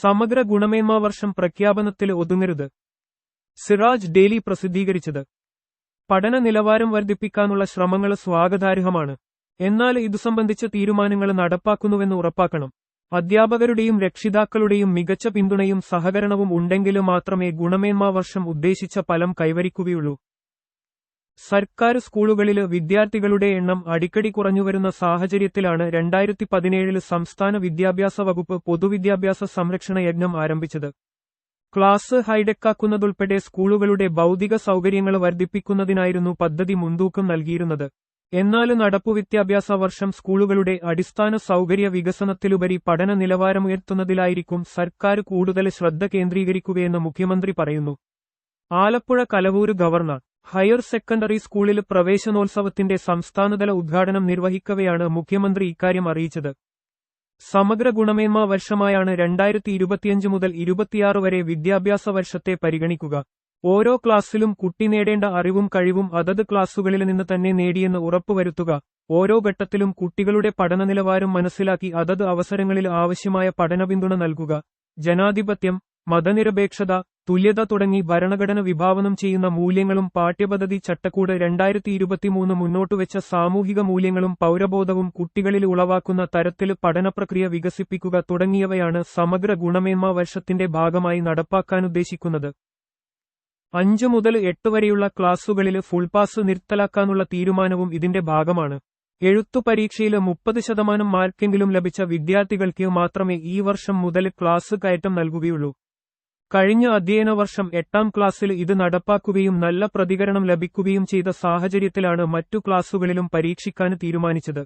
സമഗ്ര ഗുണമേന്മാ വർഷം പ്രഖ്യാപനത്തിൽ ഒതുങ്ങരുത്. സിറാജ് ഡെയിലി പ്രസിദ്ധീകരിച്ചത്. പഠന നിലവാരം വർദ്ധിപ്പിക്കാനുള്ള ശ്രമങ്ങൾ സ്വാഗതാർഹമാണ്. എന്നാൽ ഇതു സംബന്ധിച്ച തീരുമാനങ്ങൾ നടപ്പാക്കുന്നുവെന്ന് ഉറപ്പാക്കണം. അധ്യാപകരുടെയും രക്ഷിതാക്കളുടെയും മികച്ച പിന്തുണയും സഹകരണവും ഉണ്ടെങ്കിൽ മാത്രമേ ഗുണമേന്മാ വർഷം ഉദ്ദേശിച്ച ഫലം കൈവരിക്കുകയുള്ളൂ. സർക്കാർ സ്കൂളുകളിൽ വിദ്യാർത്ഥികളുടെ എണ്ണം അടിക്കടി കുറഞ്ഞുവരുന്ന സാഹചര്യത്തിലാണ് രണ്ടായിരത്തി പതിനേഴിൽ സംസ്ഥാന വിദ്യാഭ്യാസ വകുപ്പ് പൊതുവിദ്യാഭ്യാസ സംരക്ഷണ യജ്ഞം ആരംഭിച്ചത്. ക്ലാസ് ഹൈടെക്കാക്കുന്നതുൾപ്പെടെ സ്കൂളുകളുടെ ഭൗതിക സൗകര്യങ്ങൾ വർദ്ധിപ്പിക്കുന്നതിനായിരുന്നു പദ്ധതി മുൻതൂക്കം നൽകിയിരുന്നത്. എന്നാൽ നടപ്പു വിദ്യാഭ്യാസ വർഷം സ്കൂളുകളുടെ അടിസ്ഥാന സൗകര്യ വികസനത്തിലുപരി പഠന നിലവാരമുയർത്തുന്നതിലായിരിക്കും സർക്കാർ കൂടുതൽ ശ്രദ്ധ കേന്ദ്രീകരിക്കുകയെന്ന് മുഖ്യമന്ത്രി പറയുന്നു. Alappuzha Kalavoor governor higher secondary സ്കൂളിൽ പ്രവേശനോത്സവത്തിന്റെ സംസ്ഥാനതല ഉദ്ഘാടനം നിർവഹിക്കവെയാണ് മുഖ്യമന്ത്രി ഇക്കാര്യം അറിയിച്ചത്. സമഗ്ര ഗുണമേന്മ വർഷമായാണ് രണ്ടായിരത്തി ഇരുപത്തിയഞ്ച് മുതൽ ഇരുപത്തിയാറ് വരെ വിദ്യാഭ്യാസ വർഷത്തെ പരിഗണിക്കുക. ഓരോ ക്ലാസ്സിലും കുട്ടി നേടേണ്ട അറിവും കഴിവും അതത് ക്ലാസ്സുകളിൽ നിന്ന് തന്നെ നേടിയെന്ന് ഉറപ്പുവരുത്തുക. ഓരോ ഘട്ടത്തിലും കുട്ടികളുടെ പഠന നിലവാരം മനസ്സിലാക്കി അതത് അവസരങ്ങളിൽ ആവശ്യമായ പഠന പിന്തുണ നൽകുക. ജനാധിപത്യം മതനിരപേക്ഷത തുല്യത തുടങ്ങി ഭരണഘടന വിഭാവനം ചെയ്യുന്ന മൂല്യങ്ങളും പാഠ്യപദ്ധതി ചട്ടക്കൂട് രണ്ടായിരത്തി ഇരുപത്തിമൂന്ന് മുന്നോട്ടുവെച്ച സാമൂഹിക മൂല്യങ്ങളും പൗരബോധവും കുട്ടികളിൽ ഉളവാക്കുന്ന തരത്തിൽ പഠനപ്രക്രിയ വികസിപ്പിക്കുക തുടങ്ങിയവയാണ് സമഗ്ര ഗുണമേന്മ വർഷത്തിന്റെ ഭാഗമായി നടപ്പാക്കാനുദ്ദേശിക്കുന്നത് അഞ്ചു മുതൽ എട്ട് വരെയുള്ള ക്ലാസുകളിൽ ഫുൾ പാസ് നിർത്തലാക്കാനുള്ള തീരുമാനവും ഇതിന്റെ ഭാഗമാണ്. എഴുത്തു പരീക്ഷയിൽ മുപ്പത് ശതമാനം മാർക്കെങ്കിലും ലഭിച്ച വിദ്യാർത്ഥികൾക്ക് മാത്രമേ ഈ വർഷം മുതൽ ക്ലാസ് കയറ്റം നൽകുകയുള്ളൂ. കഴിഞ്ഞ അധ്യയന വർഷം എട്ടാം ക്ലാസ്സിൽ ഇത് നടപ്പാക്കുകയും നല്ല പ്രതികരണം ലഭിക്കുകയും ചെയ്ത സാഹചര്യത്തിലാണ് മറ്റു ക്ലാസുകളിലും പരീക്ഷിക്കാൻ തീരുമാനിച്ചത്.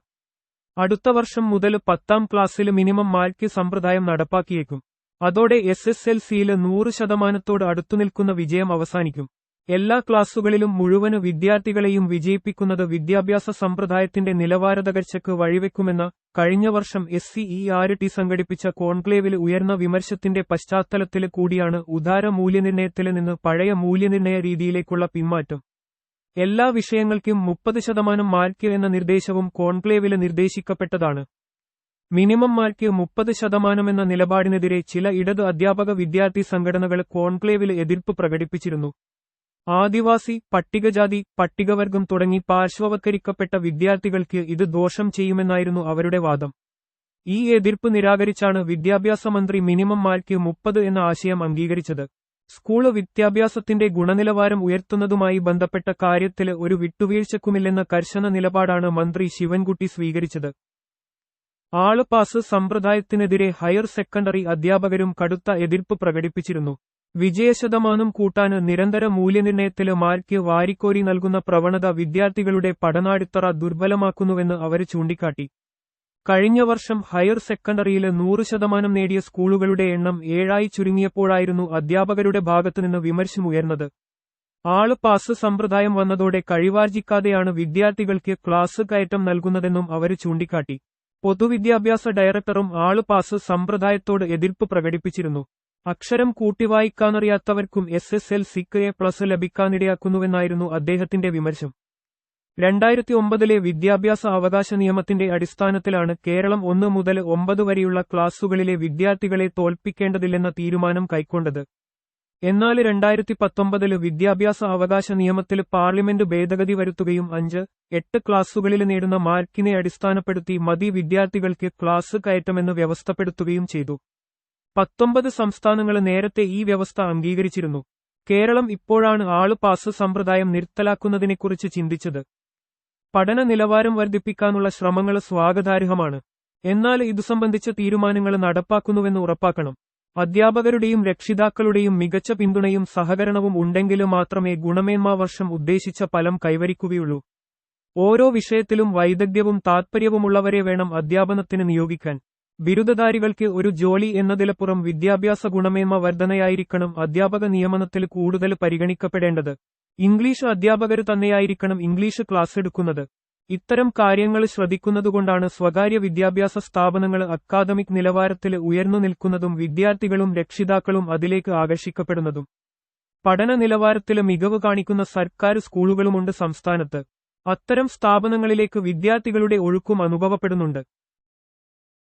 അടുത്ത വർഷം മുതൽ പത്താം ക്ലാസ്സിൽ മിനിമം മാർക്ക് സമ്പ്രദായം നടപ്പാക്കിയേക്കും. അതോടെ എസ് എസ് എൽ സിയിൽ നൂറ് ശതമാനത്തോട് അടുത്തുനിൽക്കുന്ന വിജയം അവസാനിക്കും. എല്ലാ ക്ലാസുകളിലും മുഴുവൻ വിദ്യാർത്ഥികളെയും വിജയിപ്പിക്കുന്നത് വിദ്യാഭ്യാസ സമ്പ്രദായത്തിന്റെ നിലവാരതകർച്ചയ്ക്ക് വഴിവെക്കുമെന്ന കഴിഞ്ഞ വർഷം എസ് സിഇ ആർ ടി സംഘടിപ്പിച്ച കോൺക്ലേവിൽ ഉയർന്ന വിമർശത്തിന്റെ പശ്ചാത്തലത്തിൽ കൂടിയാണ് ഉദാര മൂല്യനിർണയത്തിൽ നിന്ന് പഴയ മൂല്യനിർണയ രീതിയിലേക്കുള്ള പിന്മാറ്റം. എല്ലാ വിഷയങ്ങൾക്കും മുപ്പത് ശതമാനം മാർക്ക് എന്ന നിർദ്ദേശവും കോൺക്ലേവിൽ നിർദ്ദേശിക്കപ്പെട്ടതാണ്. മിനിമം മാർക്ക് മുപ്പത് ശതമാനമെന്ന നിലപാടിനെതിരെ ചില ഇടത് അധ്യാപക വിദ്യാർത്ഥി സംഘടനകൾ കോൺക്ലേവിൽ എതിർപ്പ് പ്രകടിപ്പിച്ചിരുന്നു. ആദിവാസി പട്ടികജാതി പട്ടികവർഗം തുടങ്ങി പാർശ്വവത്കരിക്കപ്പെട്ട വിദ്യാർത്ഥികൾക്ക് ഇത് ദോഷം ചെയ്യുമെന്നായിരുന്നു അവരുടെ വാദം. ഈ എതിർപ്പ് നിരാകരിച്ചാണ് വിദ്യാഭ്യാസ മന്ത്രി മിനിമം മാർക്ക് മുപ്പത് എന്ന ആശയം അംഗീകരിച്ചത്. സ്കൂൾ വിദ്യാഭ്യാസത്തിന്റെ ഗുണനിലവാരം ഉയർത്തുന്നതുമായി ബന്ധപ്പെട്ട കാര്യത്തിൽ ഒരു വിട്ടുവീഴ്ചക്കുമില്ലെന്ന കർശന നിലപാടാണ് മന്ത്രി ശിവൻകുട്ടി സ്വീകരിച്ചത്. ആൾ പാസ് സമ്പ്രദായത്തിനെതിരെ ഹയർ സെക്കൻഡറി അധ്യാപകരും കടുത്ത എതിർപ്പ് പ്രകടിപ്പിച്ചിരുന്നു. വിജയശതമാനം കൂട്ടാന് നിരന്തര മൂല്യനിർണയത്തിൽ മാർക്ക് വാരിക്കോരി നൽകുന്ന പ്രവണത വിദ്യാർത്ഥികളുടെ പഠനാടിത്തറ ദുർബലമാക്കുന്നുവെന്ന് അവർ ചൂണ്ടിക്കാട്ടി. കഴിഞ്ഞ വർഷം ഹയർ സെക്കൻഡറിയിൽ നൂറ് ശതമാനം നേടിയ സ്കൂളുകളുടെ എണ്ണം ഏഴായി ചുരുങ്ങിയപ്പോഴായിരുന്നു അധ്യാപകരുടെ ഭാഗത്തുനിന്ന് വിമർശമുയർന്നത് ആൾ പാസ് സമ്പ്രദായം വന്നതോടെ കഴിവാർജിക്കാതെയാണ് വിദ്യാർത്ഥികൾക്ക് ക്ലാസ് കയറ്റം നൽകുന്നതെന്നും അവർ ചൂണ്ടിക്കാട്ടി. പൊതുവിദ്യാഭ്യാസ ഡയറക്ടറും ആൾ പാസ് സമ്പ്രദായത്തോട് എതിർപ്പ് പ്രകടിപ്പിച്ചിരുന്നു. അക്ഷരം കൂട്ടിവായിക്കാനറിയാത്തവർക്കും എസ് എസ് എൽ സിക്ക് എ പ്ലസ് ലഭിക്കാനിടയാക്കുന്നുവെന്നായിരുന്നു അദ്ദേഹത്തിന്റെ വിമർശം. രണ്ടായിരത്തി ഒമ്പതിലെ വിദ്യാഭ്യാസ അവകാശ നിയമത്തിന്റെ അടിസ്ഥാനത്തിലാണ് കേരളം ഒന്ന് മുതൽ ഒമ്പത് വരെയുള്ള ക്ലാസുകളിലെ വിദ്യാർത്ഥികളെ തോൽപ്പിക്കേണ്ടതില്ലെന്ന തീരുമാനം കൈക്കൊണ്ടത്. എന്നാൽ രണ്ടായിരത്തി പത്തൊമ്പതിൽ വിദ്യാഭ്യാസ അവകാശ നിയമത്തിൽ പാർലമെന്റ് ഭേദഗതി വരുത്തുകയും അഞ്ച് എട്ട് ക്ലാസുകളിൽ നേടുന്ന മാർക്കിനെ അടിസ്ഥാനപ്പെടുത്തി മതി വിദ്യാർത്ഥികൾക്ക് ക്ലാസ് കയറ്റമെന്ന് വ്യവസ്ഥപ്പെടുത്തുകയും ചെയ്തു. പത്തൊമ്പത് സംസ്ഥാനങ്ങൾ നേരത്തെ ഈ വ്യവസ്ഥ അംഗീകരിച്ചിരുന്നു. കേരളം ഇപ്പോഴാണ് ആൾ പാസ് സമ്പ്രദായം നിർത്തലാക്കുന്നതിനെക്കുറിച്ച് ചിന്തിച്ചത്. പഠന നിലവാരം വർദ്ധിപ്പിക്കാനുള്ള ശ്രമങ്ങൾ സ്വാഗതാർഹമാണ്. എന്നാൽ ഇതു സംബന്ധിച്ച തീരുമാനങ്ങൾ നടപ്പാക്കുന്നുവെന്ന് ഉറപ്പാക്കണം. അധ്യാപകരുടെയും രക്ഷിതാക്കളുടെയും മികച്ച പിന്തുണയും സഹകരണവും ഉണ്ടെങ്കിൽ മാത്രമേ ഗുണമേന്മാ വർഷം ഉദ്ദേശിച്ച ഫലം കൈവരിക്കുകയുള്ളൂ. ഓരോ വിഷയത്തിലും വൈദഗ്ധ്യവും താത്പര്യവുമുള്ളവരെ വേണം അധ്യാപനത്തിന് നിയോഗിക്കാൻ. ബിരുദധാരികൾക്ക് ഒരു ജോലി എന്നതിലപ്പുറം വിദ്യാഭ്യാസ ഗുണമേന്മ വർധനയായിരിക്കണം അധ്യാപക നിയമനത്തിൽ കൂടുതൽ പരിഗണിക്കപ്പെടേണ്ടത്. ഇംഗ്ലീഷ് അധ്യാപകർ തന്നെയായിരിക്കണം ഇംഗ്ലീഷ് ക്ലാസ് എടുക്കുന്നത്. ഇത്തരം കാര്യങ്ങൾ ശ്രദ്ധിക്കുന്നതുകൊണ്ടാണ് സ്വകാര്യ വിദ്യാഭ്യാസ സ്ഥാപനങ്ങൾ അക്കാദമിക് നിലവാരത്തിൽ ഉയർന്നു നിൽക്കുന്നതും വിദ്യാർത്ഥികളും രക്ഷിതാക്കളും അതിലേക്ക് ആകർഷിക്കപ്പെടുന്നതും. പഠന നിലവാരത്തിൽ മികവ് കാണിക്കുന്ന സർക്കാർ സ്കൂളുകളുമുണ്ട് സംസ്ഥാനത്ത്. അത്തരം സ്ഥാപനങ്ങളിലേക്ക് വിദ്യാർത്ഥികളുടെ ഒഴുക്കും അനുഭവപ്പെടുന്നുണ്ട്.